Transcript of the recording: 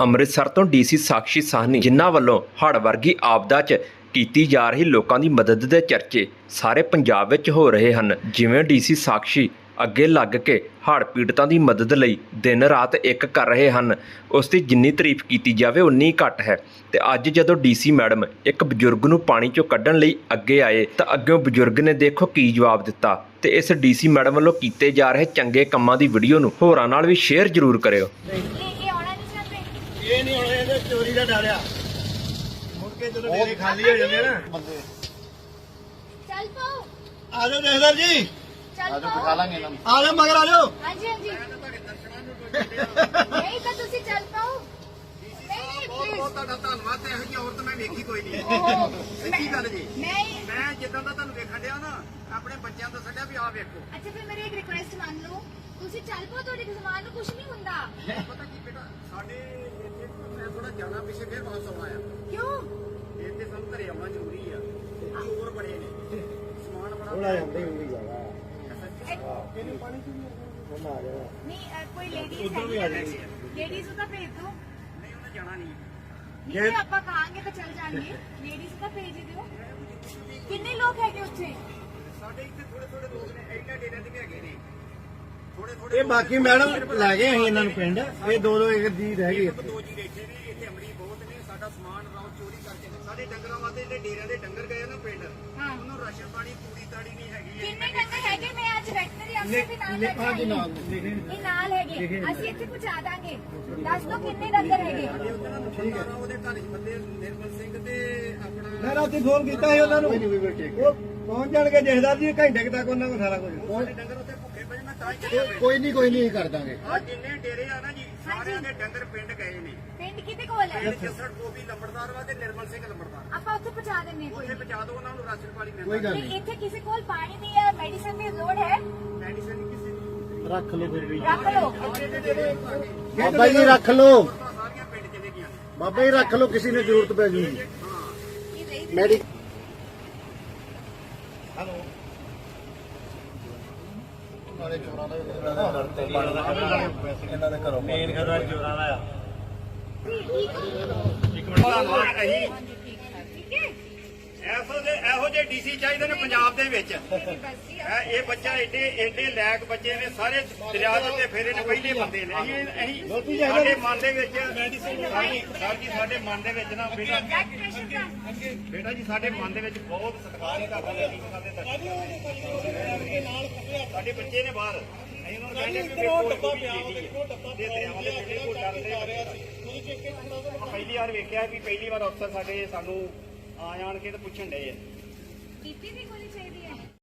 ਅੰਮ੍ਰਿਤਸਰ ਤੋਂ ਡੀਸੀ ਸਾਕਸ਼ੀ ਸਾਹਨੀ ਜਿਨ੍ਹਾਂ ਵੱਲੋਂ ਹੜ੍ਹ ਵਰਗੀ ਆਪਦਾ 'ਚ ਕੀਤੀ ਜਾ ਰਹੀ ਲੋਕਾਂ ਦੀ ਮਦਦ ਦੇ ਚਰਚੇ ਸਾਰੇ ਪੰਜਾਬ ਵਿੱਚ ਹੋ ਰਹੇ ਹਨ। ਜਿਵੇਂ ਡੀਸੀ ਸਾਕਸ਼ੀ ਅੱਗੇ ਲੱਗ ਕੇ ਹੜ੍ਹ ਪੀੜਤਾਂ ਦੀ ਮਦਦ ਲਈ ਦਿਨ ਰਾਤ ਇੱਕ ਕਰ ਰਹੇ ਹਨ। ਉਸ ਦੀ ਜਿੰਨੀ ਤਾਰੀਫ ਕੀਤੀ ਜਾਵੇ, ਉਨੀ ਘੱਟ ਹੈ। ਤੇ ਅੱਜ ਜਦੋਂ ਡੀਸੀ ਮੈਡਮ ਇੱਕ ਬਜ਼ੁਰਗ ਨੂੰ ਪਾਣੀ ਚੋਂ ਕੱਢਣ ਲਈ ਅੱਗੇ ਆਏ, ਤਾਂ ਅੱਗੋਂ ਬਜ਼ੁਰਗ ਨੇ ਦੇਖੋ ਕੀ ਜਵਾਬ ਦਿੱਤਾ। ਤੇ ਇਸ ਡੀਸੀ ਮੈਡਮ ਵੱਲੋਂ ਕੀਤੇ ਜਾ ਰਹੇ ਚੰਗੇ ਕੰਮਾਂ ਦੀ ਵੀਡੀਓ ਨੂੰ ਹੋਰਾਂ ਨਾਲ ਵੀ ਸ਼ੇਅਰ ਜ਼ਰੂਰ ਕਰਿਓ ਇਹ ਇਹ ਆਉਣਾ ਨਹੀਂ ਚਾਹਤੇ ਇਹ ਨਹੀਂ ਹੁਣ ਇਹਦੇ ਚੋਰੀ ਦਾ ਡਰ ਆ। ਮੁੜ ਕੇ ਜਦੋਂ ਡੇਰੇ ਖਾਲੀ ਹੋ ਜਾਂਦੇ ਆ ਨਾ। ਬੰਦੇ। ਚੱਲ ਪਾਓ ਆ ਜਾਓ ਜਹਦਰ ਜੀ। ਚੱਲ ਪਾਓ ਲਾਂਗੇ ਇਹਨਾਂ ਨੂੰ। ਆ ਜਾਓ ਮਗਰ ਆ ਜਾਓ। ਹਾਂਜੀ ਹਾਂਜੀ। ਨਹੀਂ ਤਾਂ ਤੁਸੀਂ ਚੱਲ ਪਾਓ ਨਹੀਂ ਬਹੁਤ ਨਹੀਂ ਬਹੁਤ ਤੁਹਾਡਾ ਧੰਨਵਾਦ ਤੇ ਇਹੋ ਜਿਹੀ ਔਰਤ ਮੈਂ ਵੇਖੀ ਕੋਈ ਨਹੀਂ। ਪਲੀਜ਼ ਸੱਚੀ ਗੱਲ ਜੀ। ਮੈਂ ਮੈਂ ਜਿੱਦਾਂ ਦਾ ਤੁਹਾਨੂੰ ਵੇਖਣ ਡਿਆ ਨਾ ਆਪਣੇ ਬੱਚਿਆਂ ਤੋਂ ਛੱਡਿਆ ਵੀ ਆਹ ਵੇਖੋ। ਅੱਛਾ ਫਿਰ ਮੇਰੀ ਇੱਕ ਰਿਕੁਐਸਟ ਮੰਨ ਲਓ। ਤੁਸੀਂ ਚੱਲ ਪਾਓ ਤੁਹਾਡੇ ਸਮਾਨ ਨੂੰ ਕੁਝ ਨਹੀਂ ਹੁੰਦਾ। ਪਤਾ ਕੀ ਬੇਟਾ ਸਾਡੇ ਜਾਣਾ ਪਿੱਛੇ ਫਿਰ ਵਾਪਸ ਆਉਣਾ ਆ। ਕਿਉਂ? ਇੱਥੇ ਸਾਨੂੰ ਘਰੇ ਆਉਣਾ ਜ਼ਰੂਰੀ ਆ। ਚੋਰ ਬੜੇ ਨੇ। ਸਮਾਨ ਬੜਾ ਥੋੜਾ ਜਾਂਦੇ ਹੁੰਦੀ ਜਾਗਾ ਇਹ- ਇਹਨੂੰ ਪਾਣੀ ਚ ਨਹੀਂ ਆ ਜਾਣਾ। ਨਹੀਂ ਅ, ਕੋਈ ਲੇਡੀਜ਼ ਉੱਧਰ ਵੀ ਆ ਜਾਏਗੀ। ਲੇਡੀਜ਼ ਨੂੰ ਤਾਂ ਭੇਜ ਦਿਓ। ਨਹੀਂ ਉਹਨੇ ਜਾਣਾ ਨਹੀਂ। ਨਹੀਂ ਜੇ ਆਪਾਂ ਕਹਾਂਗੇ ਤਾਂ ਚੱਲ ਜਾਣਗੇ। ਲੇਡੀਜ਼ ਤਾਂ ਭੇਜ ਹੀ ਦਿਓ। ਕਿੰਨੇ ਲੋਕ ਹੈਗੇ ਉੱਥੇ ਸਾਡੇ ਇੱਥੇ ਥੋੜੇ ਥੋੜੇ ਲੋਕ ਨੇ ਇੰਨਾ ਡੇਰੇ ਦੇ ਵੀ ਹੈਗੇ ਨੇ ਥੋੜੇ ਥੋੜੇ ਇਹ ਬਾਕੀ ਮੈਡਮ ਲੈ ਗਏ ਅਸੀਂ ਇਹਨਾਂ ਨੂੰ ਪਿੰਡ। ਇਹ ਦੋ ਦੋ ਇੱਕ ਦੀ ਰਹਿ ਗਈ। ਇੱਕ ਇੱਥੇ ਦੋ ਜੀ ਬੈਠੇ ਨੇ ਇੱਥੇ ਅਮਰੀ ਬਹੁਤ ਨੇ ਸਾਡਾ ਸਮਾਨ ਰਾਉ ਚੋਰੀ ਕਰਕੇ ਨੇ। ਸਾਡੇ ਡੰਗਰਾਂ ਵਾਸਤੇ ਜਿਹੜੇ ਡੇਰਿਆਂ ਦੇ ਡੰਗਰ ਗਏ ਨਾ ਪਿੰਡ ਹਾਂ। ਉਹਨੂੰ ਰਾਸ਼ਨ ਪਾਣੀ ਪੂਰੀ ਤਾੜੀ ਨਹੀਂ ਹੈਗੀ ਹੈ ਕਿੰਨੇ ਡੰਗਰ ਹੈਗੇ? ਮੈਂ ਅੱਜ ਵੈਟਨਰੀ ਅਫਸਰ ਦੇ ਨਾਲ ਲੈ ਕੇ ਹਾਂਜੀ ਆਈ ਨਾਲ ਹਾਂ। ਲਿਖੇ ਇਹ ਨਾਲ ਹੈਗੇ। ਅਸੀਂ ਇੱਥੇ ਪਹੁੰਚਾ ਦਾਂਗੇ। ਦੱਸ ਦੋ ਕਿੰਨੇ ਡੰਗਰ ਹੈਗੇ? ਠੀਕ ਹੈ ਉਹਦੇ ਘਰ ਬੰਦੇ ਨਿਰਮਲ ਸਿੰਘ ਤੇ ਆਪਣਾ ਮੈਂ ਰਾਤੀ ਫੋਨ ਕੀਤਾ ਸੀ ਉਹਨਾਂ ਨੂੰ। ਉਹ ਪਹੁੰਚ ਜਾਣਗੇ ਜਹਦਰ ਜੀ ਘੰਟੇ ਕੁ ਤੱਕ ਉਹਨਾਂ ਕੋਲ ਸਾਰਾ ਕੁਝ। ਸਾਡੇ ਡੰਗਰ ਉੱਤੇ ਕੋਈ ਨਹੀਂ ਕੋਈ ਨਹੀਂ ਕਰ ਦਾਂਗੇ। ਆ ਜਿੰਨੇ ਡੇਰੇ ਆ ਨਾ ਜੀ ਸਾਰਿਆਂ ਦੇ ਡੰਗਰ ਪਿੰਡ ਗਏ ਨੇ। ਪਿੰਡ ਕਿਤੇ ਕੋਲ ਹੈ? ਪਿੰਡ ਜੱਸੜ ਗੋਬੀ ਲੰਬੜਦਾਰ ਵਾ ਤੇ ਨਿਰਮਲ ਸਿੰਘ ਲੰਬੜਦਾਰ। ਆਪਾਂ ਉੱਥੇ ਪਹੁੰਚਾ ਦਿੰਨੇ ਕੋਈ ਉੱਥੇ ਪਹੁੰਚਾ ਦਿਓ ਉਹਨਾਂ ਨੂੰ ਰਾਸ਼ਨ ਪਾਣੀ ਕੋਈ ਮਿਲਦਾ ਗੱਲ ਤੇ ਇੱਥੇ ਕਿਸੇ ਕੋਲ ਪਾਣੀ ਦੀ ਜਾਂ ਮੈਡੀਸਨ ਦੀ ਲੋੜ ਹੈ? ਮੈਡੀਸਨ ਕਿਸੇ ਦੀ ਰੱਖ ਲਓ ਫਿਰ ਵੀ। ਰੱਖ ਲਓ। ਬਾਬਾ ਜੀ ਰੱਖ ਲਓ। ਸਾਰੀਆਂ ਪਿੰਡ ਚਲੇ ਗਈਆਂ ਬਾਬਾ ਜੀ ਰੱਖ ਲਓ ਕਿਸੇ ਨੂੰ ਜ਼ਰੂਰਤ ਪੈ ਜੂਗੀ। ਇਹ ਰਹੀ ਮੈਡੀ ਇਹਨਾਂ ਦੇ ਘਰੋਂ ਮੇਨ ਘਰਾਂ ਚੋਰਾਂ ਦਾ ਆ। ਧੰਨਵਾਦ ਅਸੀਂ ਠੀਕ 400 ਦੇ ਇਹੋ ਜਿਹੇ ਡੀਸੀ ਚਾਹੀਦੇ ਨੇ ਪੰਜਾਬ ਦੇ ਵਿੱਚ। ਇਹ ਬੱਚਾ ਏਡੇ ਏਡੇ ਲੈਕ ਬੱਚੇ ਨੇ ਸਾਰੇ ਦਰਿਆ ਦੇ ਫੇਰੇ ਨੇ ਪਹਿਲੇ ਬੰਦੇ ਨੇ। ਅਸੀਂ ਅਸੀਂ ਸਾਡੇ ਮਨ ਦੇ ਵਿੱਚ ਸਰ ਸਾਡੇ ਮਨ ਦੇ ਵਿੱਚ ਨਾ ਬੇਟਾ ਜੀ ਸਾਡੇ ਮਨ ਦੇ ਵਿੱਚ ਬਹੁਤ ਸਤਿਕਾਰ ਹੈ ਤੁਹਾਡਾ। ਡੀਸੀ ਸਾਡੇ ਬੱਚੇ ਨੇ ਬਾਹਰ। ਅਸੀਂ ਨੂੰ ਕਹਿੰਦੇ ਕਿ ਕੋਈ ਡੱਬਾ ਪਿਆ ਉਹ ਡੱਬਾ ਦੇ ਦਰਿਆਵਾਂ ਦੇ ਕਿਹੜੇ ਕੋਲ ਡਰਦੇ ਪਹਿਲੀ ਵਾਰ ਵੇਖਿਆ ਕਿ ਪਹਿਲੀ ਵਾਰ ਅਫਸਰ ਸਾਡੇ ਸਾਨੂੰ ਆ ਜਾਣ ਕੇ ਤੇ ਪੁੱਛਣ ਡਏ ਆ। ਬੀਪੀ ਦੀ ਗੋਲੀ ਚਾਹੀਦੀ ਹੈ।